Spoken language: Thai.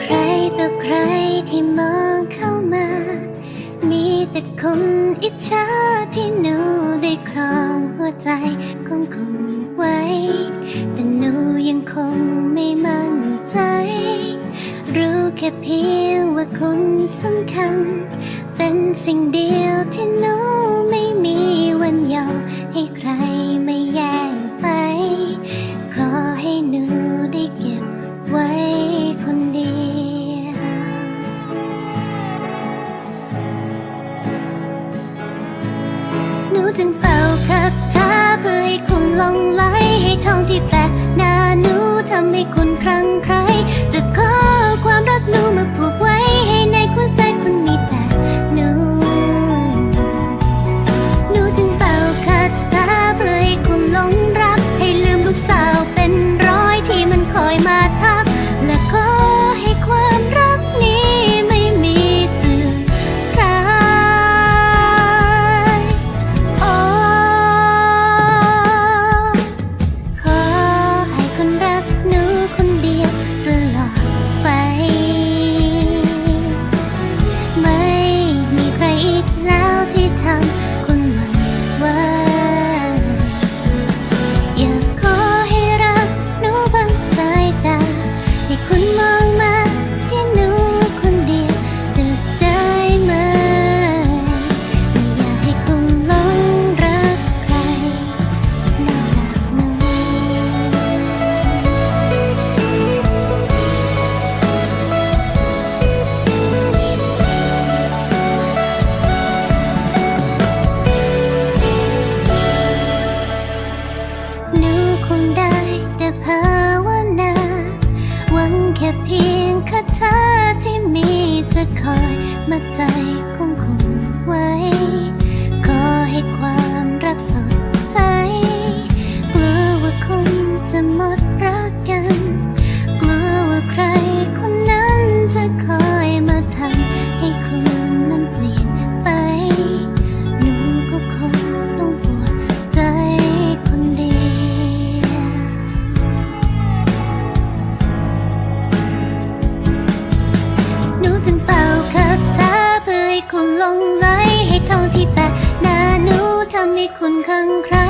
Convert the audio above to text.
ใครต่อใครที่มองเข้ามา มีแต่คนอิจฉาที่หนูได้ครองหัวใจของคุณไว้ แต่หนูยังคง แค่เพียงว่าคนสำคัญ เป็นสิ่งเดียวที่หนูไม่มีวันยอมให้ใครไม่แย่งไป ขอให้หนูได้เก็บไว้คนเดียว หนูจึงเป่าคาถาเพื่อให้คุณลงไหลให้ท้องที่แปะหน้าหนูทำให้คุณครั้งใครจะขอ No me puedo Việt อยมาเจอ ลงไหลให้เท่าที่แปะหน้าหนูทำให้คุณคลั่งไคล้